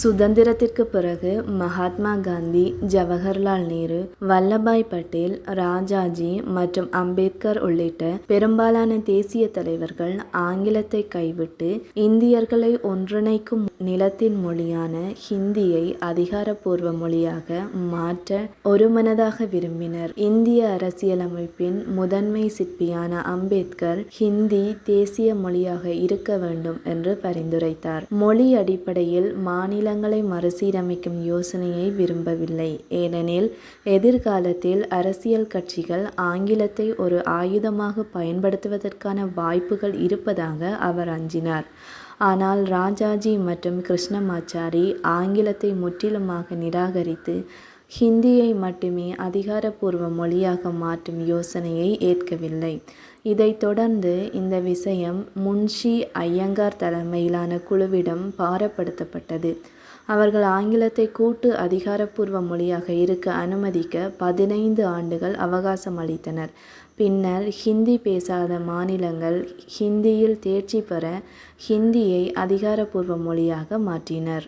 சுதந்திரத்திற்கு பிறகு மகாத்மா காந்தி ஜவஹர்லால் நேரு வல்லபாய் பட்டேல் ராஜாஜி மற்றும் அம்பேத்கர் உள்ளிட்ட பெரும்பாலான தேசிய தலைவர்கள் ஆங்கிலத்தை கைவிட்டு இந்தியர்களை ஒன்றிணைக்கும் நிலத்தின் மொழியான ஹிந்தியை அதிகாரப்பூர்வ மொழியாக மாற்ற ஒருமனதாக விரும்பினர். இந்திய அரசியலமைப்பின் முதன்மை சிற்பியான அம்பேத்கர் ஹிந்தி தேசிய மொழியாக இருக்க வேண்டும் என்று பரிந்துரைத்தார். மொழி அடிப்படையில் மாநிலங்களை மறுசீரமைக்கும் யோசனையை விரும்பவில்லை. ஏனெனில் எதிர்காலத்தில் அரசியல் கட்சிகள் ஆங்கிலத்தை ஒரு ஆயுதமாக பயன்படுத்துவதற்கான வாய்ப்புகள் இருப்பதாக அவர் அஞ்சினார். ஆனால் ராஜாஜி மற்றும் கிருஷ்ணமாச்சாரி ஆங்கிலத்தை முற்றிலுமாக நிராகரித்து ஹிந்தியை மட்டுமே அதிகாரப்பூர்வ மொழியாக மாற்றும் யோசனையை ஏற்கவில்லை. இதைத் தொடர்ந்து இந்த விஷயம் முன்ஷி ஐயங்கார் தலைமையிலான குழுவிடம் பாரப்படுத்தப்பட்டது. அவர்கள் ஆங்கிலத்தை கூட்டு அதிகாரப்பூர்வ மொழியாக இருக்க அனுமதிக்க பதினைந்து ஆண்டுகள் அவகாசம் அளித்தனர். பின்னர் ஹிந்தி பேசாத மாநிலங்கள் ஹிந்தியில் தேர்ச்சி பெற ஹிந்தியை அதிகாரப்பூர்வ மொழியாக மாற்றினர்.